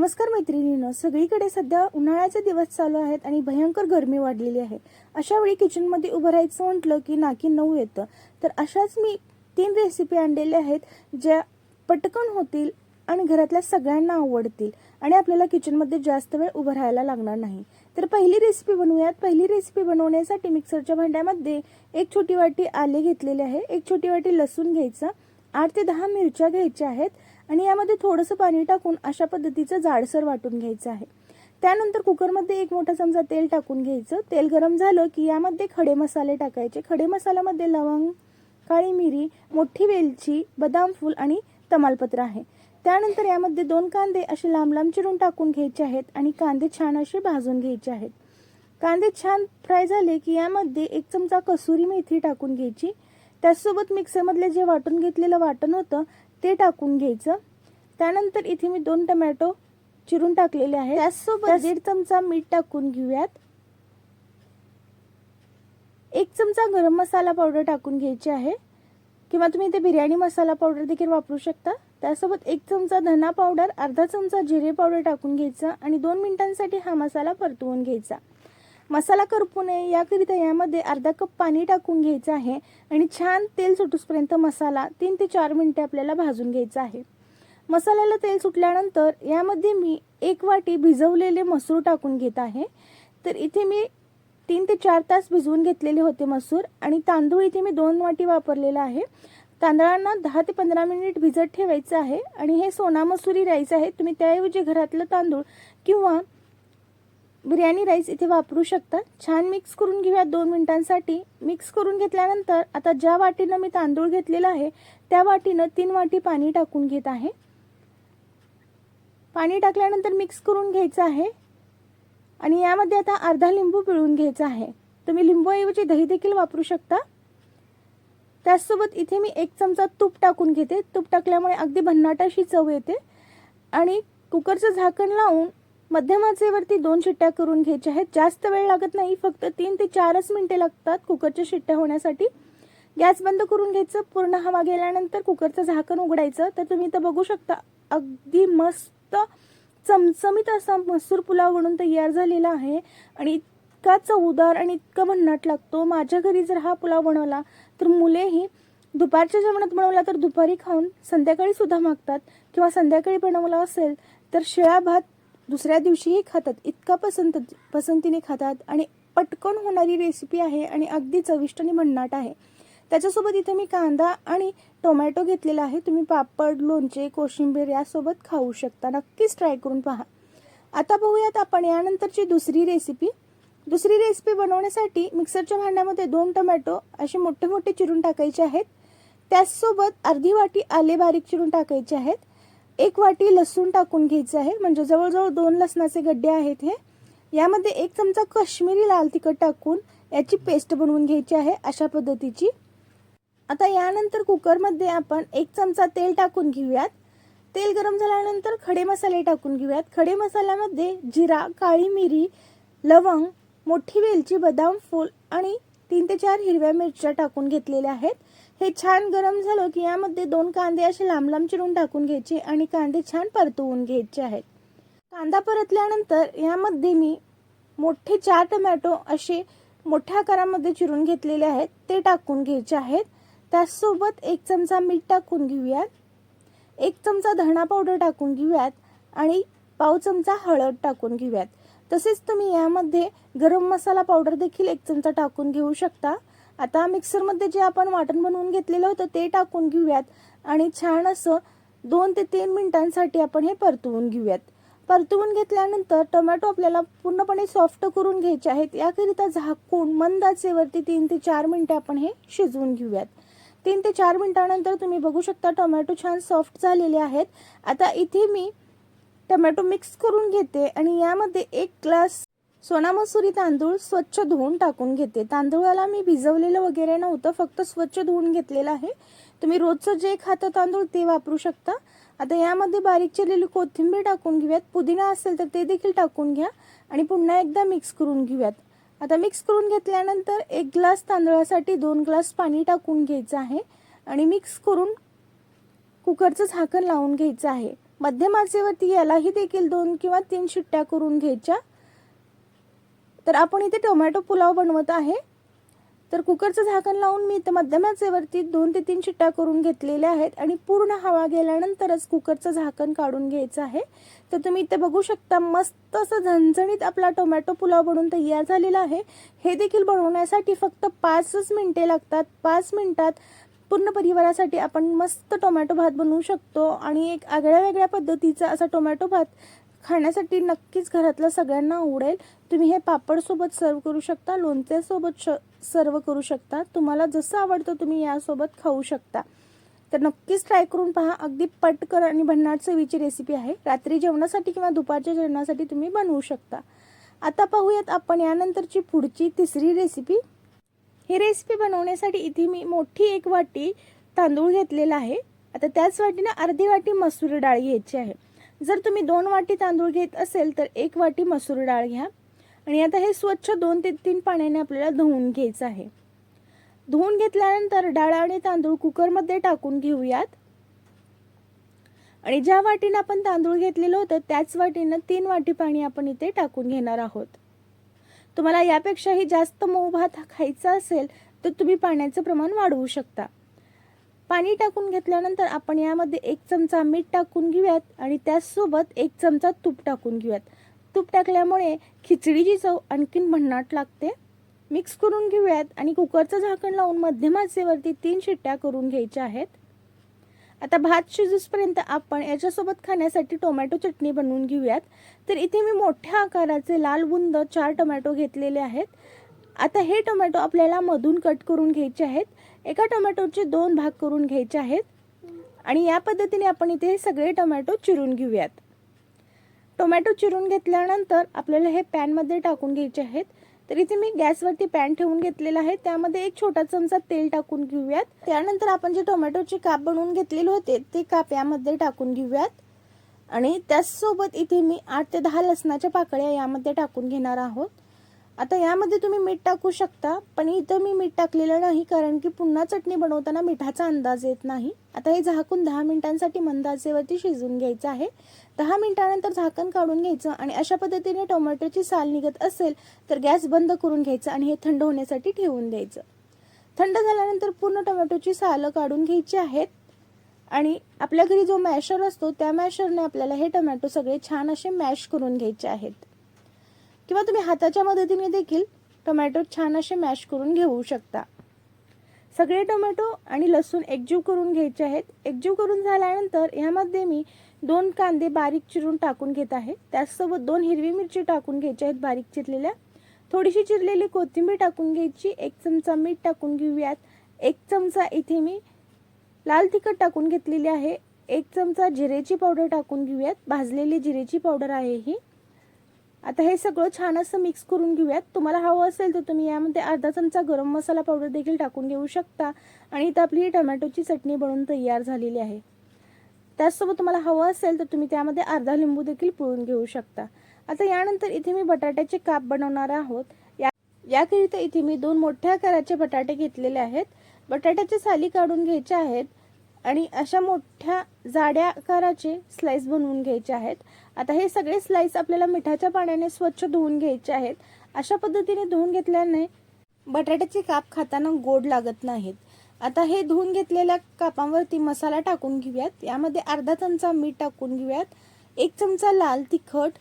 नमस्कार मैत्रिणींनो. सगळीकडे सध्या उन्हाळ्याचे दिवस चालू आहेत आणि भयंकर गरमी वाढलेली आहे. अशा वेळी किचनमध्ये उभं राहायचं म्हटलं की नाकी नऊ येतं. तर अशाच मी तीन रेसिपी आणलेल्या आहेत ज्या पटकन होतील आणि घरातल्या सगळ्यांना आवडतील आणि आपल्याला किचनमध्ये जास्त वेळ उभं राहायला लागणार नाही. तर पहिली रेसिपी बनवूयात. पहिली रेसिपी बनवण्यासाठी मिक्सरच्या भांड्यामध्ये एक छोटी वाटी आले घेतलेले आहे. एक छोटी वाटी लसूण घ्यायचं. आठ ते दहा मिरच्या घ्यायच्या आहेत. आणि यामध्ये थोडंसं पाणी टाकून अशा पद्धतीचं जाडसर वाटून घ्यायचं आहे. त्यानंतर कुकरमध्ये एक मोठा चमचा तेल टाकून घ्यायचं. तेल गरम झालं की यामध्ये खडे मसाले टाकायचे. खडे मसाल्यामध्ये लवंग काळी मिरी मोठी वेलची बदाम फूल आणि तमालपत्र आहे. त्यानंतर यामध्ये दोन कांदे असे लांब लांब चिरून टाकून घ्यायचे आहेत आणि कांदे छान असे भाजून घ्यायचे आहेत. कांदे छान फ्राय झाले की यामध्ये एक चमचा कसुरी मेथी टाकून घ्यायची. त्याचसोबत मिक्सरमधले जे वाटून घेतलेलं वाटण होतं ते टाकून घ्यायचं. त्यानंतर इथे मी दोन टमॅटो चिरून टाकलेले आहे त्याचसोबत दीड चमचा मीठ टाकून घेऊयात. एक चमचा गरम मसाला पावडर टाकून घ्यायची आहे. किंवा तुम्ही इथे बिर्याणी मसाला पावडर देखील वापरू शकता. त्यासोबत एक चमचा धना पावडर अर्धा चमचा जिरे पावडर टाकून घ्यायचा आणि दोन मिनिटांसाठी हा मसाला परतवून घ्यायचा. मसाला करपू नये. याकरिता यामध्ये अर्धा कप पाणी टाकून घ्यायचं आहे आणि छान तेल सुटूसपर्यंत मसाला तीन ते चार मिनिटे आपल्याला भाजून घ्यायचा आहे. मसाल्याला तेल सुटल्यानंतर यामध्ये मी एक वाटी भिजवलेले मसूर टाकून घेत आहे. तर इथे मी तीन ते चार तास भिजवून घेतलेले होते मसूर आणि तांदूळ इथे मी दोन वाटी वापरलेला आहे. तांदळांना दहा ते पंधरा मिनिट भिजत ठेवायचं आहे आणि हे सोना मसुरी राईस आहे. तुम्ही त्याऐवजी घरातलं तांदूळ किंवा बिर्याणी राईस इथे वापरू शकता. छान मिक्स करून घेऊया दोन मिनिटांसाठी. मिक्स करून घेतल्यानंतर आता ज्या वाटीनं मी तांदूळ घेतलेला आहे त्या वाटीनं तीन वाटी पाणी टाकून घेत आहे. पाणी टाकल्यानंतर मिक्स करून घ्यायचं आहे. आणि यामध्ये आता अर्धा लिंबू पिळून घ्यायचा आहे. तुम्ही लिंबूऐवजी दही देखील वापरू शकता. त्याचसोबत इथे मी एक चमचा तूप टाकून घेते. तूप टाकल्यामुळे अगदी भन्नाट अशी चव येते. आणि कुकरचं झाकण लावून मध्यम आचेवरती दोन शिट्ट्या करून घ्यायच्या आहेत. जास्त वेळ लागत नाही फक्त तीन ते चारच मिनिटे लागतात कुकरच्या शिट्ट्या होण्यासाठी. गॅस बंद करून घ्यायचं पूर्ण हवा गेल्यानंतर कुकरचं झाकण उघडायचं. तर तुम्ही इथं बघू शकता अगदी मस्त चमचमीत असा मसूर पुलाव म्हणून तयार झालेला आहे. आणि इतका चवदार आणि इतका भन्नाट लागतो. माझ्या घरी जर हा पुलाव बनवला तर मुलेही दुपारच्या जेवणात बनवला तर दुपारी खाऊन संध्याकाळी सुद्धा मागतात. किंवा संध्याकाळी बनवला असेल तर शिळा भात दुसऱ्या दिवशीही खातात. इतका पसंत पसंतीने खातात आणि पटकन होणारी रेसिपी आहे आणि अगदी चविष्ट आणि भन्नाट आहे. त्याच्यासोबत इथे मी कांदा आणि टोमॅटो घेतलेला आहे. तुम्ही पापड लोणचे कोशिंबीर यासोबत खाऊ शकता. नक्कीच ट्राय करून पहा. आता बघूयात आपण यानंतरची दुसरी रेसिपी दुसरी रेसिपी बनवण्यासाठी मिक्सरच्या भांड्यामध्ये दोन टोमॅटो असे मोठे मोठे चिरून टाकायचे आहेत. त्याचसोबत अर्धी वाटी आले बारीक चिरून टाकायचे आहेत. एक वाटी लसूण टाकून घ्यायचं आहे. म्हणजे जवळजवळ दोन लसणाचे गड्डे आहेत हे. यामध्ये एक चमचा कश्मीरी लाल तिखट टाकून याची पेस्ट बनवून घ्यायची आहे अशा पद्धतीची. आता यानंतर कुकरमध्ये आपण एक चमचा तेल टाकून घेऊयात. तेल गरम झाल्यानंतर खडे मसाले टाकून घेऊयात. खडे मसाल्यामध्ये जिरा काळी मिरी लवंग मोठी वेलची बदाम फूल आणि तीन ते चार हिरव्या मिरच्या टाकून घेतलेल्या आहेत. हे छान गरम झालं की यामध्ये दोन कांदे असे लांब लांब चिरून टाकून घ्यायचे आणि कांदे छान परतवून घ्यायचे आहेत. कांदा परतल्यानंतर यामध्ये मी मोठे चार टमॅटो असे मोठ्या आकारामध्ये चिरून घेतलेले आहेत. ते टाकून घ्यायचे आहेत. त्याचसोबत एक चमचा मीठ टाकून घेऊयात. एक चमचा धणा पावडर टाकून घेऊयात आणि पाव चमचा हळद टाकून घेऊयात. तसेच तुम्ही यामध्ये गरम मसाला पावडर देखील एक चमचा टाकून घेऊ शकता. आता मिक्सरमध्ये जे आपण वाटण बनवून घेतलेलं होतं ते टाकून घेऊयात. आणि छान असं दोन ते तीन मिनिटांसाठी आपण हे परतवून घेऊयात. परतवून घेतल्यानंतर टोमॅटो आपल्याला पूर्णपणे सॉफ्ट करून घ्यायचे आहेत. याकरिता झाकून मंद आचेवरती तीन ते चार मिनटे आपण हे शिजवून घेऊयात. तीन ते चार मिनटानंतर तुम्ही बघू शकता टोमॅटो छान सॉफ्ट झालेले आहेत. आता इथे मी टोमॅटो मिक्स करून घेते आणि यामध्ये एक ग्लास सोना मसुरी तांदूळ स्वच्छ धुवून टाकून घेते. तांदूळाला मी भिजवलेलं वगैरे नव्हतं फक्त स्वच्छ धुवून घेतलेलं आहे. तुम्ही रोजचं जे खातं तांदूळ ते वापरू शकता. आता यामध्ये बारीक चिरलेली कोथिंबीर टाकून घेऊयात. पुदिना असेल तर ते देखील टाकून घ्या आणि पुन्हा एकदा मिक्स करून घेऊयात. आता मिक्स करून घेतल्यानंतर एक ग्लास तांदळासाठी दोन ग्लास पाणी टाकून घ्यायचं आहे आणि मिक्स करून कुकरचं झाकण लावून घ्यायचं आहे. मध्यम आचेवरती यालाही देखील दोन किंवा तीन शिट्ट्या करून घ्यायच्या. तर आपण इथे टोमॅटो पुलाव बनवत आहे. तर कुकरचं झाकण लावून मी इथं मध्यमाचेवरती दोन ते तीन शिट्ट्या करून घेतलेल्या आहेत आणि पूर्ण हवा गेल्यानंतरच कुकरचं झाकण काढून घ्यायचं आहे. तर तुम्ही इथे बघू शकता मस्त असं झणझणीत आपला टोमॅटो पुलाव बनवून तयार झालेला आहे. हे देखील बनवण्यासाठी फक्त पाचच मिनटे लागतात. पाच मिनटात पूर्ण परिवारासाठी आपण मस्त टोमॅटो भात बनवू शकतो आणि एक आगळ्या वेगळ्या पद्धतीचा असा टोमॅटो भात खाण्यासाठी नक्कीच घरातलं सगळ्यांना आवडेल. तुम्ही हे पापडसोबत सर्व करू शकता लोणच्यासोबत श सर्व करू शकता. तुम्हाला जसं आवडतं तुम्ही यासोबत खाऊ शकता. तर नक्कीच ट्राय करून पहा. अगदी पटकर आणि भन्नाट चवीची रेसिपी आहे. रात्री जेवणासाठी किंवा दुपारच्या जेवणासाठी तुम्ही बनवू शकता. आता पाहूयात आपण यानंतरची पुढची तिसरी रेसिपी ही रेसिपी बनवण्यासाठी इथे मी मोठी एक वाटी तांदूळ घेतलेला आहे. आता त्याच वाटीनं अर्धी वाटी मसूर डाळ घ्यायची आहे. जर तुम्ही दोन वाटी तांदूळ घेत असेल तर एक वाटी मसूर डाळ घ्या. आणि आता हे स्वच्छ दोन ते तीन पाण्याने आपल्याला धुवून घ्यायचं आहे. धुवून घेतल्यानंतर डाळ आणि तांदूळ कुकरमध्ये टाकून घेऊयात. आणि ज्या वाटीनं आपण तांदूळ घेतलेलं होतं त्याच वाटीनं तीन वाटी पाणी आपण इथे टाकून घेणार आहोत. तुम्हाला यापेक्षाही जास्त मऊ भात खायचा असेल तर तुम्ही पाण्याचं प्रमाण वाढवू शकता. पाणी टाकून घेतल्यानंतर आपण यामध्ये एक चमचा मीठ टाकून घेऊयात आणि त्याचसोबत एक चमचा तूप टाकून घेऊयात. तूप टाकल्यामुळे खिचडीची चव आणखीन भन्नाट लागते. मिक्स करून घेऊयात आणि कुकरचं झाकण लावून मध्यम आचेवरती तीन शिट्ट्या करून घ्यायच्या आहेत. आता भात शिजूसपर्यंत आपण याच्यासोबत खाण्यासाठी टोमॅटो चटणी बनवून घेऊयात. तर इथे मी मोठ्या आकाराचे लाल बुंद चार टोमॅटो घेतलेले आहेत. आता हे टोमॅटो आपल्याला मधून कट करून घ्यायचे आहेत. एका टोमॅटोचे दोन भाग करून घ्यायचे आहेत. आणि या पद्धतीने आपण इथे सगळे टोमॅटो चिरून घेऊयात. टोमॅटो चिरून घेतल्यानंतर आपल्याला हे पॅनमध्ये टाकून घ्यायचे आहेत. तर इथे मी गॅसवरती पॅन ठेवून घेतलेला आहे. त्यामध्ये एक छोटा चमचा तेल टाकून घेऊयात. त्यानंतर आपण जे टोमॅटोचे काप बनवून घेतलेले होते ते काप यामध्ये टाकून घेऊयात. आणि त्याचसोबत इथे मी आठ ते दहा लसणाच्या पाकळ्या यामध्ये टाकून घेणार आहोत. आता यामध्ये तुम्ही मीठ टाकू शकता पण इथं मी मीठ टाकलेलं नाही कारण की पुन्हा चटणी बनवताना मिठाचा अंदाज येत नाही. आता हे झाकून दहा मिनिटांसाठी मंद आचेवरती शिजवून घ्यायचं आहे. दहा मिनिटानंतर झाकण काढून घ्यायचं आणि अशा पद्धतीने टोमॅटोची साल निघत असेल तर गॅस बंद करून घ्यायचं आणि हे थंड होण्यासाठी ठेवून द्यायचं. थंड झाल्यानंतर पूर्ण टोमॅटोची सालं काढून घ्यायची आहेत. आणि आपल्या घरी जो मॅशर असतो त्या मॅशरने आपल्याला हे टोमॅटो सगळे छान असे मॅश करून घ्यायचे आहेत. किंवा तुम्ही हाताच्या मदतीने देखील टोमॅटो छान असे मॅश करून घेऊ शकता. सगळे टोमॅटो आणि लसूण एकजीव करून घ्यायचे आहेत. एकजीव करून झाल्यानंतर यामध्ये मी दोन कांदे बारीक चिरून टाकून घेत आहे. त्याचसोबत दोन हिरवी मिरची टाकून घ्यायच्या आहेत बारीक चिरलेल्या. थोडीशी चिरलेली कोथिंबीर टाकून घ्यायची. एक चमचा मीठ टाकून घेऊयात. एक चमचा इथे मी लाल तिखट टाकून घेतलेली आहे. एक चमचा जिरेची पावडर टाकून घेऊयात. भाजलेली जिरेची पावडर आहे ही. आता हे सगळं छान असं मिक्स करून घेऊयात. तुम्हाला हवं असेल तर तुम्ही यामध्ये अर्धा चमचा गरम मसाला पावडर देखील टाकून घेऊ शकता. आणि इथं आपली ही टोमॅटोची चटणी बनवून तयार झालेली आहे. त्याचसोबत तुम्हाला हवं असेल तर तुम्ही त्यामध्ये अर्धा लिंबू देखील पिळून घेऊ शकता. आता यानंतर इथे मी बटाट्याचे काप बनवणार आहोत. या याकरिता इथे मी दोन मोठ्या आकाराचे बटाटे घेतलेले आहेत. बटाट्याच्या साली काढून घ्यायच्या आहेत. आणि अशा मोठ्या जाड्या आकाराचे स्लाइस बनवून घ्यायचे आहेत. आता हे सगळे स्लाइस आपल्याला मिठाच्या पाण्याने स्वच्छ धुवून घ्यायचे आहेत. अशा पद्धतीने धुवून घेतल्याने बटाट्याचे काप खाताना गोड लागत नाहीत. आता हे धुवून घेतलेल्या कापांवरती मसाला टाकून घेऊयात. यामध्ये अर्धा चमचा मीठ टाकून घेऊयात. एक चमचा लाल तिखट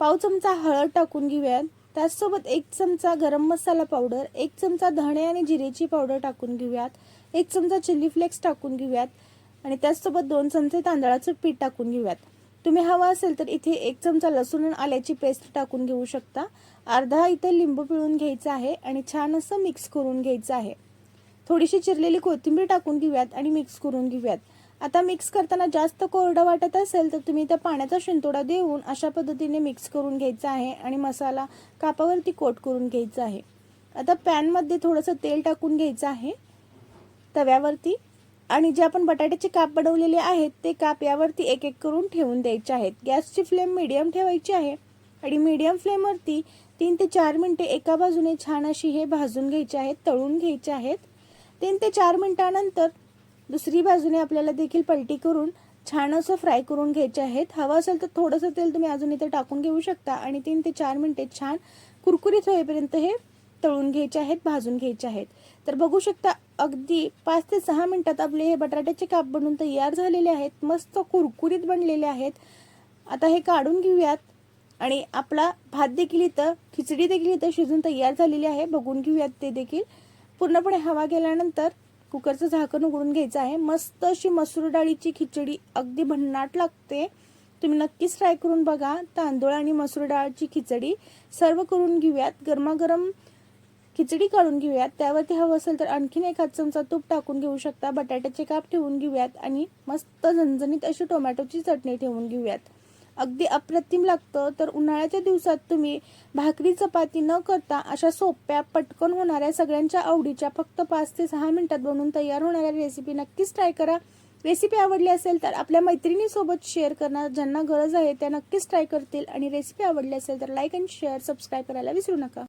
पाव चमचा हळद टाकून घेऊयात. त्याचसोबत एक चमचा गरम मसाला पावडर एक चमचा धणे आणि जिरेची पावडर टाकून घेऊयात. एक चमचा चिली फ्लेक्स टाकून घेऊयात. आणि त्याचसोबत दोन चमचे तांदळाचं पीठ टाकून घेऊयात. तुम्ही हवा असेल तर इथे एक चमचा लसूण आणि आल्याची पेस्ट टाकून घेऊ शकता. अर्धा इथे लिंबू पिळून घ्यायचं आहे आणि छान असं मिक्स करून घ्यायचं आहे. थोडीशी चिरलेली कोथिंबीर टाकून घेऊयात आणि मिक्स करून घेऊयात. आता मिक्स करताना जास्त कोरडं वाटत असेल तर तुम्ही त्या पाण्याचा शिंतोडा देऊन अशा पद्धतीने मिक्स करून घ्यायचा आहे आणि मसाला कापावरती कोट करून घ्यायचा आहे. आता पॅनमध्ये थोडंसं तेल टाकून घ्यायचं आहे. तव्यावरती आणि जे आपण बटाट्याचे काप बनवलेले आहेत ते काप यावरती एक एक करून ठेवून द्यायचे आहेत. गॅसची फ्लेम मीडियम ठेवायची आहे आणि मीडियम फ्लेमवरती तीन ते चार मिनटे एका बाजूने छान अशी हे भाजून घ्यायचे आहेत तळून घ्यायचे आहेत. तीन ते चार मिनटानंतर दुसरी बाजूने आपल्याला देखील पलटी करून छान असं फ्राय करून घ्यायचे आहेत. हवं असेल तर थोडंसं तेल तुम्ही अजून इथे टाकून घेऊ शकता आणि तीन ते चार मिनटे छान कुरकुरीत होईपर्यंत हे तळून घ्यायचे आहेत भाजून घ्यायचे आहेत. तर बघू शकता अगदी पाच ते सहा मिनटात आपले हे बटाट्याचे काप बनून तयार झालेले आहेत मस्त कुरकुरीत बनलेले आहेत. आता हे काढून घेऊयात. आणि आपला भात देखील इथं खिचडी देखील इथं शिजून तयार झालेली आहे. बघून घेऊयात ते देखील. पूर्णपणे हवा गेल्यानंतर कुकरचं झाकण उघडून घ्यायचं आहे. मस्त अशी मसूर डाळीची खिचडी अगदी भन्नाट लागते. तुम्ही नक्कीच ट्राय करून बघा. तांदूळ आणि मसूर डाळची खिचडी सर्व करून घेऊयात. गरमागरम खिचडी काढून घेऊयात. त्यावरती हवं असेल तर आणखीन एक हात चमचा तूप टाकून घेऊ शकता. बटाट्याचे काप ठेवून घेऊयात आणि मस्त झणझणीत अशी टोमॅटोची चटणी ठेवून घेऊयात. अगदी अप्रतिम लागतं. तर उन्हाळ्याच्या दिवसात तुम्ही भाकरी चपाती न करता अशा सोप्या पटकन होणाऱ्या सगळ्यांच्या आवडीच्या फक्त पाच ते सहा मिनिटात बनवून तयार होणाऱ्या रेसिपी नक्कीच ट्राय करा. रेसिपी आवडली असेल तर आपल्या मैत्रिणीसोबत शेअर करणार ज्यांना गरज आहे त्या नक्कीच ट्राय करतील. आणि रेसिपी आवडली असेल तर लाईक अँड शेअर सबस्क्राईब करायला विसरू नका.